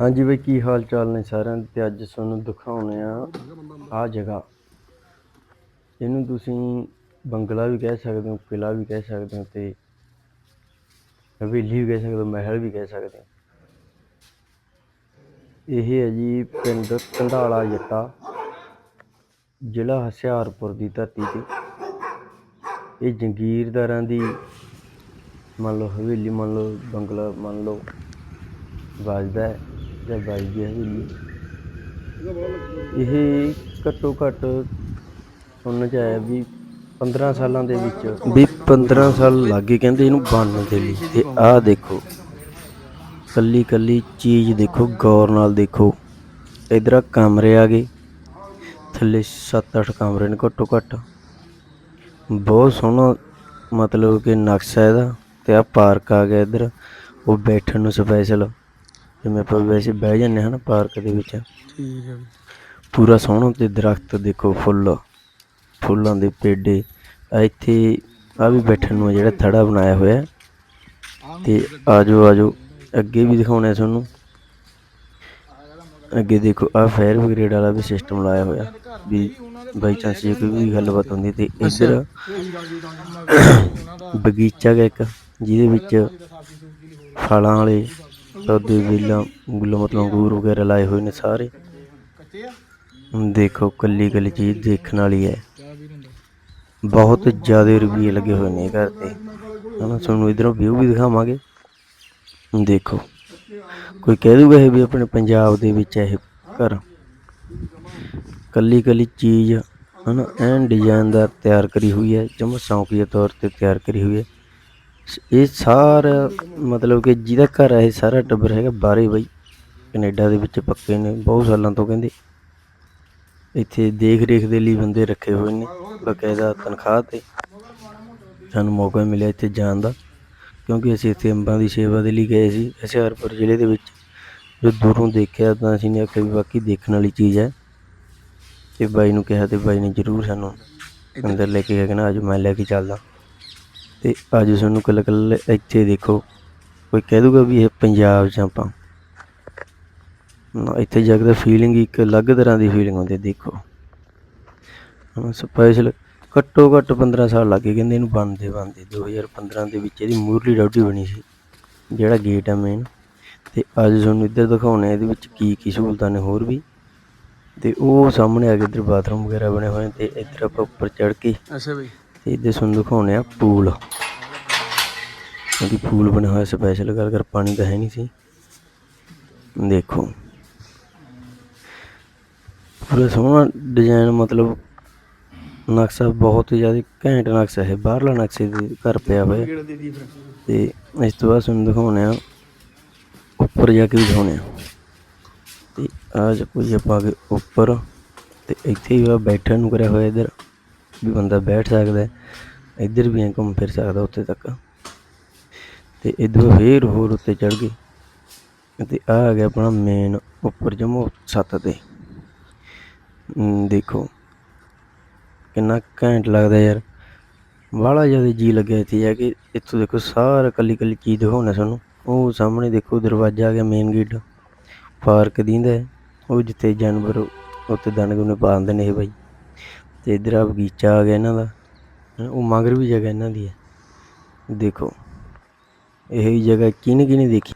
ਹਾਂਜੀ ਬਈ, ਕੀ ਹਾਲ ਚਾਲ ਨੇ ਸਾਰਿਆਂ ਦੇ? ਤੇ ਅੱਜ ਤੁਹਾਨੂੰ ਦਿਖਾਉਣੇ ਆ ਆ ਜਗ੍ਹਾ। ਇਹਨੂੰ ਤੁਸੀਂ ਬੰਗਲਾ ਵੀ ਕਹਿ ਸਕਦੇ ਹੋ ਕਿਲਾ ਵੀ ਕਹਿ ਸਕਦੇ ਹੋ ਤੇ ਹਵੇਲੀ ਵੀ ਕਹਿ ਸਕਦੇ ਹੋ, ਮਹਿਲ ਵੀ ਕਹਿ ਸਕਦੇ ਹੋ। ਇਹ ਹੈ ਜੀ ਪਿੰਡ ਕੰਧਾਲਾ ਜੱਟਾ, ਜ਼ਿਲ੍ਹਾ ਹੁਸ਼ਿਆਰਪੁਰ ਦੀ ਧਰਤੀ ਤੇ। ਇਹ ਜੰਗੀਰਦਾਰਾਂ ਦੀ ਮੰਨ ਲਓ ਹਵੇਲੀ ਮੰਨ ਲਓ, ਬੰਗਲਾ ਮੰਨ ਲਓ, ਵੱਜਦਾ ਹੈ। ਜਾਂ ਵੱਜਦੀ ਹੈ ਹਵੇਲੀ ਇਹ ਘੱਟੋ ਘੱਟ ਸੁਣਨ ਚ ਆਇਆ ਵੀ 15 ਸਾਲਾਂ ਦੇ ਵਿੱਚ। ਵੀ 15 ਸਾਲ ਲੱਗੇ ਕਹਿੰਦੇ ਇਹਨੂੰ ਬਣਨ ਦੇ ਲਈ। ਤੇ ਆਹ ਦੇਖੋ ਕੱਲੀ ਕੱਲੀ ਚੀਜ਼ ਦੇਖੋ ਗੌਰ ਨਾਲ ਦੇਖੋ। ਇਧਰ ਕਮਰੇ ਆ ਗਏ। ਥੱਲੇ 7-8 ਕਮਰੇ ਨੇ ਘੱਟੋ ਘੱਟ। ਬਹੁਤ ਸੋਹਣਾ ਮਤਲਬ ਕਿ ਨਕਸ਼ਾ ਇਹਦਾ। ਤੇ ਆ ਪਾਰਕ ਆ ਗਿਆ ਇੱਧਰ। ਉਹ ਬੈਠਣ ਨੂੰ ਸਪੈਸ਼ਲ ਜਿਵੇਂ ਆਪਾਂ ਵੈਸੇ ਬਹਿ ਜਾਂਦੇ ਹਾਂ ਨਾ ਪਾਰਕ ਦੇ ਵਿੱਚ। ਠੀਕ ਹੈ। ਪੂਰਾ ਸੋਹਣਾ ਤੇ ਦਰਖਤ ਦੇਖੋ ਫੁੱਲ ਫੁੱਲਾਂ ਦੇ ਪੇਡੇ। ਆ ਇੱਥੇ ਆ ਵੀ ਬੈਠਣ ਨੂੰ ਆ ਜਿਹੜਾ ਥੜਾ ਬਣਾਇਆ ਹੋਇਆ। ਹੈ। ਤੇ ਆਜੋ ਆਜੋ ਅੱਗੇ ਵੀ ਦਿਖਾਉਣਾ ਹੈ ਤੁਹਾਨੂੰ। ਅੱਗੇ ਦੇਖੋ ਆ ਫਾਇਰ ਬ੍ਰਿਗੇਡ ਵਾਲਾ ਵੀ ਸਿਸਟਮ ਲਾਇਆ ਹੋਇਆ। ਵੀ ਬਾਈ ਚਾਂਸ ਜੇ ਕੋਈ ਵੀ ਗੱਲਬਾਤ ਹੁੰਦੀ ਤੇ ਇੱਧਰ ਬਗੀਚਾ ਗਾ ਇੱਕ ਜਿਹਦੇ ਵਿੱਚ ਫਲਾਂ ਵਾਲੇ ਪੌਦੇ ਵੇਲਾਂ ਗੁੱਲ ਮਤਲਬ ਅੰਗੂਰ ਵਗੈਰਾ ਲਾਏ ਹੋਏ ਨੇ ਸਾਰੇ। ਦੇਖੋ ਕੱਲੀ ਕੱਲੀ ਚੀਜ਼ ਦੇਖਣ ਵਾਲੀ ਹੈ। ਬਹੁਤ ਜ਼ਿਆਦਾ ਰੁਪਏ ਲੱਗੇ ਹੋਏ ਨੇ ਘਰ ਤੇ ਹਨਾ, ਤੁਹਾਨੂੰ ਇਧਰੋਂ ਵਿਊ ਵੀ ਦਿਖਾਵਾਂਗੇ। ਦੇਖੋ, ਕੋਈ ਕਹਿ ਦੂਗਾ ਇਹ ਵੀ ਆਪਣੇ ਪੰਜਾਬ ਦੇ ਵਿੱਚ ਇਹ ਘਰ। ਕੱਲੀ ਕੱਲੀ ਚੀਜ਼, ਹਨਾ, ਐਨ ਡਿਜ਼ਾਈਨਦਾਰ ਤਿਆਰ ਕਰੀ ਹੋਈ ਹੈ, ਜਮ ਸ਼ੌਂਕੀਆ ਤੌਰ ਤੇ ਤਿਆਰ ਕਰੀ ਹੋਈ ਹੈ। ਇਹ ਸਾਰਾ ਮਤਲਬ ਕਿ ਜਿਹਦਾ ਘਰ ਹੈ ਇਹ ਸਾਰਾ ਟੱਬਰ ਹੈਗਾ ਬਾਹਰੇ ਬਾਈ। ਕੈਨੇਡਾ ਦੇ ਵਿੱਚ ਪੱਕੇ ਨੇ, ਬਹੁਤ ਸਾਲਾਂ ਤੋਂ ਕਹਿੰਦੇ। ਇੱਥੇ ਦੇਖ ਰੇਖ ਦੇ ਲਈ ਬੰਦੇ ਰੱਖੇ ਹੋਏ ਨੇ, ਬਕਾਇਦਾ ਤਨਖਾਹ ਤੇ। ਸਾਨੂੰ ਮੌਕਾ ਮਿਲਿਆ ਇੱਥੇ ਜਾਣ ਦਾ, ਕਿਉਂਕਿ ਅਸੀਂ ਇੱਥੇ ਅੰਬਾਂ ਦੀ ਸੇਵਾ ਦੇ ਲਈ ਗਏ ਸੀ, ਹੁਸ਼ਿਆਰਪੁਰ ਜ਼ਿਲ੍ਹੇ ਦੇ ਵਿੱਚ। ਜੋ ਦੂਰੋਂ ਦੇਖਿਆ ਤਾਂ ਅਸੀਂ ਨੇ ਆਖਿਆ ਵੀ ਵਾਕਈ ਦੇਖਣ ਵਾਲੀ ਚੀਜ਼ ਹੈ। ਤੇ ਬਾਈ ਨੂੰ ਕਿਹਾ ਤੇ ਬਾਈ ਨੇ ਜ਼ਰੂਰ ਸਾਨੂੰ ਅੰਦਰ ਲੈ ਕੇ ਗਿਆ ਕਹਿੰਦਾ ਅੱਜ ਮੈਂ ਲੈ ਕੇ ਚੱਲਦਾ। ਤੇ ਅੱਜ ਤੁਹਾਨੂੰ ਕੱਲ ਕੱਲ ਇੱਥੇ ਦੇਖੋ ਕੋਈ ਕਹਿ ਦੂਗਾ ਵੀ ਇਹ ਪੰਜਾਬ 'ਚ ਆਪਾਂ। ਨਾ, ਇੱਥੇ ਜਾ ਕੇ ਫੀਲਿੰਗ ਇੱਕ ਅਲੱਗ ਤਰ੍ਹਾਂ ਦੀ ਫੀਲਿੰਗ ਹੁੰਦੀ ਦੇਖੋ। ਸਪੈਸ਼ਲ ਘੱਟੋ ਘੱਟ 15 ਸਾਲ ਲੱਗੇ ਕਹਿੰਦੇ ਇਹਨੂੰ ਬਣਦੇ ਬਣਦੇ। 2015 ਦੇ ਵਿੱਚ ਇਹਦੀ ਮੂਰਲੀ ਡਾਊਟੀ ਬਣੀ ਸੀ, ਜਿਹੜਾ ਗੇਟ ਆ ਮੇਨ ਤੇ ਅੱਜ ਤੁਹਾਨੂੰ ਇੱਧਰ ਦਿਖਾਉਣੇ ਇਹਦੇ ਵਿੱਚ ਕੀ ਕੀ ਸਹੂਲਤਾਂ ਨੇ ਹੋਰ ਵੀ। ਤੇ ਉਹ ਸਾਹਮਣੇ ਆ ਕੇ ਇੱਧਰ ਬਾਥਰੂਮ ਵਗੈਰਾ ਬਣੇ ਹੋਏ ਨੇ ਤੇ ਇੱਧਰ ਆਪਾਂ ਉੱਪਰ ਚੜ੍ਹ ਕੇ ਅੱਛਾ ਬਈ। ਤੇ ਇੱਧਰ ਤੁਹਾਨੂੰ ਦਿਖਾਉਣੇ ਆ, ਪੂਲ। ਕਿਉਂਕਿ ਪੂਲ ਬਣਿਆ ਹੋਇਆ ਸਪੈਸ਼ਲ ਗੱਲ ਕਰ, ਪਾਣੀ ਤਾਂ ਹੈ ਨਹੀਂ ਸੀ। ਦੇਖੋ। ਪੂਰਾ ਸੋਹਣਾ ਡਿਜ਼ਾਈਨ ਮਤਲਬ ਨਕਸ਼ਾ ਬਹੁਤ ਹੀ ਜ਼ਿਆਦਾ ਘੈਂਟ ਨਕਸ਼ਾ ਹੈ, ਬਾਹਰਲਾ ਨਕਸ਼ੇ ਦੇ ਘਰ ਪਿਆ ਹੋਇਆ। ਕਿਹੜਾ ਤੇ ਇਸ ਤੋਂ ਬਾਅਦ ਤੁਹਾਨੂੰ ਦਿਖਾਉਣੇ ਆ, ਉੱਪਰ ਜਾ ਕੇ ਦਿਖਾਉਣੇ ਆ। ਤੇ ਆਜ ਕੋਈ ਆਪਾਂ ਕੇ ਉੱਪਰ, ਤੇ ਇੱਥੇ ਹੀ ਬੈਠਣ ਨੂੰ ਕਰਿਆ ਹੋਇਆ ਇੱਧਰ। ਵੀ ਬੰਦਾ ਬੈਠ ਸਕਦਾ ਇੱਧਰ ਵੀ ਐ ਘੁੰਮ ਫਿਰ ਸਕਦਾ ਉੱਥੇ ਤੱਕ। ਤੇ ਇੱਧਰੋਂ ਫੇਰ ਹੋਰ ਉੱਤੇ ਚੜ ਗਏ ਤੇ ਆ ਆ ਗਿਆ ਆਪਣਾ ਮੇਨ ਉੱਪਰ ਜਮੋ ਛੱਤ ਤੇ। ਦੇਖੋ ਕਿੰਨਾ ਘੈਂਟ ਲੱਗਦਾ ਯਾਰ। ਬਾਹਲਾ ਜ਼ਿਆਦਾ ਜੀ ਲੱਗਿਆ ਇੱਥੇ ਜਾ ਕੇ। ਇੱਥੋਂ ਦੇਖੋ ਸਾਰਾ ਕੱਲੀ ਕੱਲੀ ਚੀਜ਼ ਦਿਖਾਉਣਾ ਸਾਨੂੰ। ਉਹ ਸਾਹਮਣੇ ਦੇਖੋ ਦਰਵਾਜ਼ਾ ਆ ਗਿਆ ਮੇਨ ਗੇਟ ਪਾਰਕ ਦੀਂਦਾ ਉਹ ਜਿੱਥੇ ਜਾਨਵਰ ਉੱਥੇ ਦਾਣੇ ਦੂਣੇ ਪਾ ਦਿੰਦੇ ਨੇ ਇਹ ਬਾਈ। ਤੇ ਇਧਰ ਆ ਬਗੀਚਾ ਆ ਗਿਆ ਇਹਨਾਂ ਦਾ। ਉਹ ਮਗਰ ਵੀ ਜਗ੍ਹਾ ਇਹਨਾਂ ਦੀ ਹੈ ਦੇਖੋ, ਇਹ ਹੀ ਜਗ੍ਹਾ ਕਿਹਨੇ ਕਿਹਨੇ ਦੇਖੀ?